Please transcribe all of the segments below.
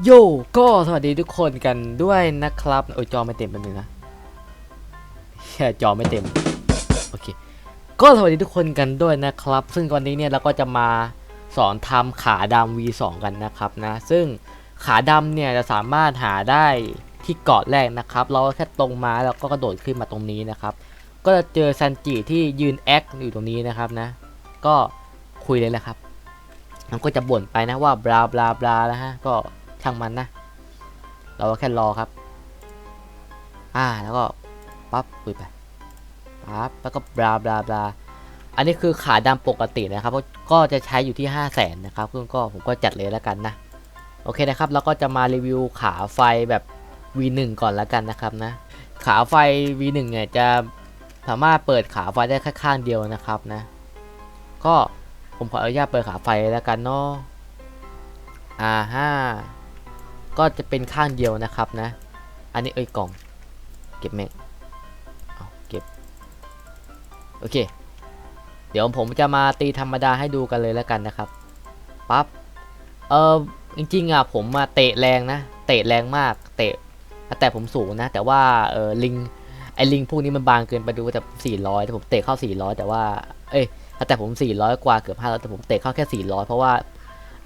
โยก็สวัสดีทุกคนกันด้วยนะครับโอ้ยจอไม่เต็มแป๊บนึงนะแค่จอไม่เต็มโอเคก็สวัสดีทุกคนกันด้วยนะครับ ซึ่งวันนี้เนี่ยเราก็จะมาสอนทำขาดำ V2 กันนะครับนะซึ่งขาดำเนี่ยจะสามารถหาได้ที่เกาะแรกนะครับ เราก็แค่ตรงมาแล้วก็กระโดดขึ้นมาตรงนี้นะครับ ก็จะเจอซันจิที่ยืนแอคอยู่ตรงนี้นะครับนะ ก็คุยเลยแหละครับมันก็จะบ่นไปนะว่าบลาบลาบลาแล้วฮะก็ ช่างมันนะ เราก็แค่รอครับ อ่าแล้วก็ปั๊บคุยไปปั๊บแล้วก็บลาบลาบลาอันนี้คือขาดำปกตินะครับก็ก็จะใช้อยู่ที่ 5 0 0แสนนะครับซึ่งก็ผมก็จัดเลยแล้วกันนะโอเคนะครับแล้วก็จะมารีวิวขาไฟแบบ V1 ก่อนแล้วกันนะครับนะขาไฟ V1 เนี่ยจะสามารถเปิดขาไฟได้แค่ข้างเดียวนะครับนะ ก็ผมขออนุญาตเปิดขาไฟแล้วกันเนาะอ่าห้า ก็จะเป็นข้างเดียวนะครับนะ อันนี้เอ้ยกล่อง เก็บเมกเอาเก็บ โอเค เดี๋ยวผมจะมาตีธรรมดาให้ดูกันเลยแล้วกันนะครับ ปั๊บ เออจริงๆอะผมมาเตะแรงนะ เตะแรงมาก เตะ แต่ผมสูงนะ แต่ว่าเออลิง ไอ้ลิงพวกนี้มันบางเกินไปดูแต่400แต่ผมเตะเข้า400แต่ว่า เอ้ย แต่ผม400กว่าเกือบ500แต่ผมเตะเข้าแค่400เพราะว่า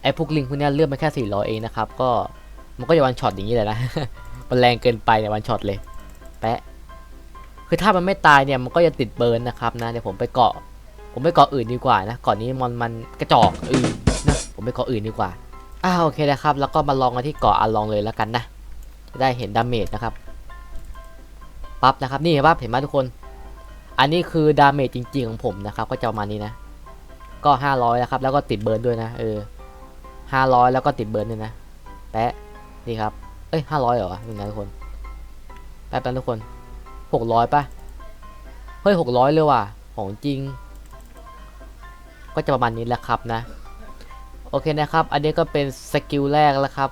ไอ้พวกลิงพวกนี้เลือดมันแค่400เองนะครับ ก็ มันก็จะวันช็อตอย่างนี้เลยนะ มันแรงเกินไปเนี่ยวันช็อตเลย แปะ คือถ้ามันไม่ตายเนี่ยมันก็จะติดเบิร์นนะครับนะ เดี๋ยวผมไปเกาะ ผมไปเกาะอื่นดีกว่านะเกาะนี้มันมันกระจอกอือนะ ผมไปเกาะอื่นดีกว่า อ้าวโอเคนะครับ แล้วก็มาลองกันที่เกาะอาลองเลยแล้วกันนะ จะได้เห็นดาเมจนะครับ ปั๊บนะครับ นี่ครับเห็นไหมทุกคน อันนี้คือดาเมจจริงๆของผมนะครับ ก็จะประมาณนี้นะ ก็500นะครับ แล้วก็ติดเบิร์นด้วยนะ เออ500แล้วก็ติดเบิร์นด้วยนะ แปะ นี่ครับ เอ้ย500เหรอวะนี่นะทุกคนแป๊บนึงทุกคน600ป่ะ เฮ้ย600เลยว่ะ ของจริง ก็จะประมาณนี้แหละครับนะ โอเคนะครับ อันนี้ก็เป็นสกิลแรกแล้วครับ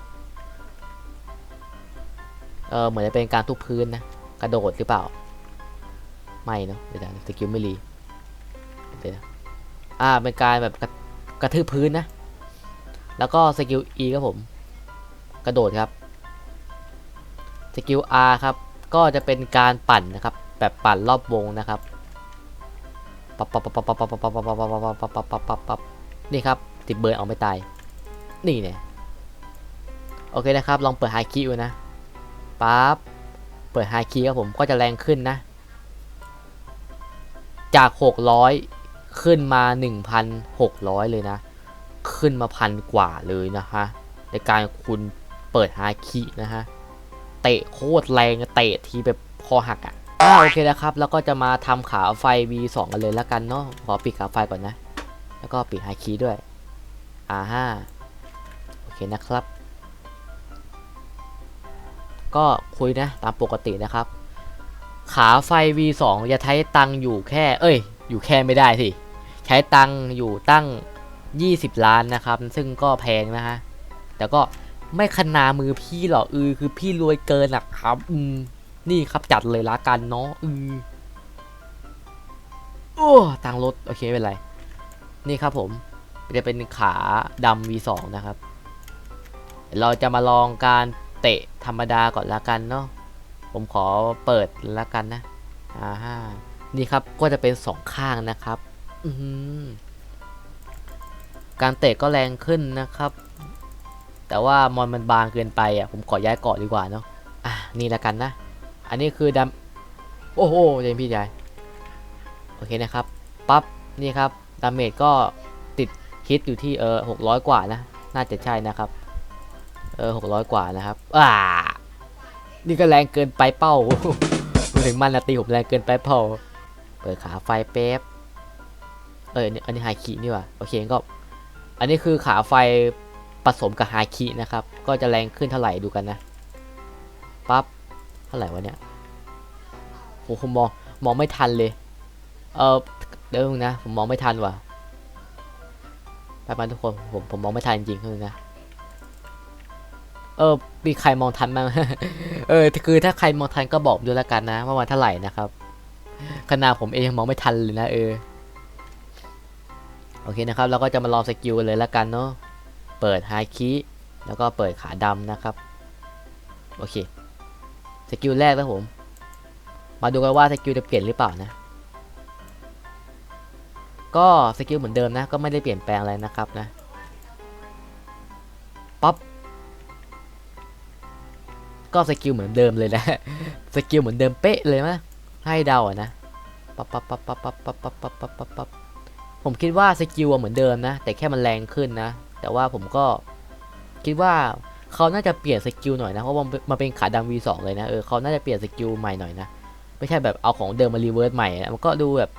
เออเหมือนจะเป็นการทุบพื้นนะ กระโดดหรือเปล่า ไม่เนอะเดี๋ยวนะสกิลไม่รีเดี๋ยวนะอ่าเป็นการแบบกระกระทืบพื้นนะ แล้วก็สกิล E ครับผม กระโดดครับสกิล R ครับก็จะเป็นการปั่นนะครับแบบปั่นรอบวงนะครับปั๊บปั๊บปั๊บปั๊บปั๊บปั๊บปั๊บปั๊บปั๊บปั๊บปั๊บปั๊บปั๊บปั๊บนี่ครับติดเบิร์นเอาไม่ตายนี่เนี่ยโอเคนะครับลองเปิดไฮคิวนะปั๊บเปิดไฮคีครับผมก็จะแรงขึ้นนะ จาก 600 ขึ้นมา 1,600 เลยนะ ขึ้นมาพันกว่าเลยนะฮะในการคุณ เปิดฮาคินะฮะ เตะโคตรแรงเตะทีแบบคอหักอะ่ะอ่าโอเคนะครับ แล้วก็จะมาทำขาไฟ V2 กันเลยแล้วกันเนาะขอปิดขาไฟก่อนนะ แล้วก็ปิดฮาคิด้วยอ่าฮะโอเคนะครับ ก็คุยนะตามปกตินะครับ ขาไฟ V2 จะใช้ตังอยู่แค่ เอ้ย อยู่แค่ไม่ได้สิใช้ตังอยู่ตั้ง 20 ล้านนะครับ ซึ่งก็แพงนะฮะแต่ก็ ไม่ขนามือพี่หรอกอือคือพี่รวยเกินอะครับ อืมนี่ครับจัดเลยละกันเนาะอือโอ้ตังค์ลดโอเคไม่เป็นไร นี่ครับผมจะเป็นขาดำ V2 นะครับ เราจะมาลองการเตะธรรมดาก่อนละกันเนาะผมขอเปิดละกันนะอ่าฮะนี่ครับก็จะเป็นสองข้างนะครับ อืการเตะก็แรงขึ้นนะครับ แต่ว่ามอนมันบางเกินไปอะผมขอย้ายเกาะดีกว่าเนาะอะนี่ละกันนะ อันนี้คือดำโอ้โหเจนพี่ชายโอเคนะครับปั๊บนี่ครับดาเมจก็ติดฮิตอยู่ที่เออหกร้อยกว่านะ น่าจะใช่นะครับเออหกร้อยกว่านะครับอ่านี่ก็แรงเกินไปเป้าถึงมันนะตีผมแรงเกินไปเป้าเปิดขาไฟแป๊บเอออันนี้อันนี้ไฮคีนี่ว่ะโอเคก็ อันนี้คือขาไฟ ผสมกับไฮคีนะครับ ก็จะแรงขึ้นเท่าไหร่ดูกันนะปั๊บเท่าไหร่วะเนี่ยโหผมมองมองไม่ทันเลย เออเดี๋ยวนึงนะผมมองไม่ทันว่ะแป๊บนึงทุกคนผมผมมองไม่ทันจริงๆเลยนะเออมีใครมองทันบ้างเออคือถ้าใครมองทันก็บอกด้วยละกันนะว่ามันเท่าไหร่นะครับขนาดผมเองมองไม่ทันเลยนะเออโอเคนะครับ เราก็จะมาลองสกิลกันเลยละกันเนาะ เปิดไฮคีแล้วก็เปิดขาดำนะครับ โอเค สกิลแรกนะผม มาดูกันว่าสกิลจะเปลี่ยนหรือเปล่านะ ก็สกิลเหมือนเดิมนะ ก็ไม่ได้เปลี่ยนแปลงอะไรนะครับนะ ป๊อป ก็สกิลเหมือนเดิมเลยนะ สกิลเหมือนเดิมเป๊ะเลยมะให้เดาอะนะปั๊บปั๊บปั๊บปั๊บปั๊บปั๊บปั๊บปั๊บปั๊บปั๊บผมคิดว่าสกิลเหมือนเดิมนะ แต่แค่มันแรงขึ้นนะ แต่ว่าผมก็คิดว่าเขาน่าจะเปลี่ยนสกิลหน่อยนะ เพราะว่ามันเป็นขาดำ V2 เลยนะ เออเขาน่าจะเปลี่ยนสกิลใหม่หน่อยนะ ไม่ใช่แบบเอาของเดิมมารีเวิร์สใหม่นะมันก็ดูแบบ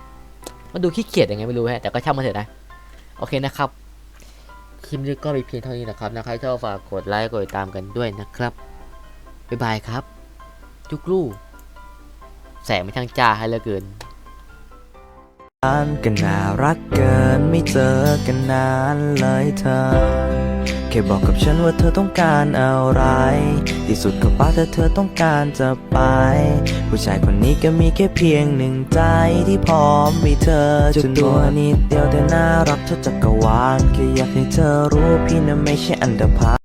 มันดูขี้เกียจยังไงไม่รู้ฮะ แต่ก็ช่างมันเถอะนะ โอเคนะครับ คลิปนี้ก็มีเพียงเท่านี้นะครับนะใครชอบฝากกดไลค์ กดติดตามกันด้วยนะครับ บ๊ายบายครับ จุกลูกแสงไมันช่างจ้าให้เหลือเกิน กันก็น่ารักเกินไม่เจอกันนานเลยเธอ แค่บอกกับฉันว่าเธอต้องการอะไร ที่สุดก็ป้าแต่เธอต้องการจะไป ผู้ชายคนนี้ก็มีแค่เพียงหนึ่งใจที่พร้อมมีเธอจนตัวนิดเดียวแต่น่ารักเธอจักรวาลแค่อยากให้เธอรู้พี่น่ะไม่ใช่อันดาพา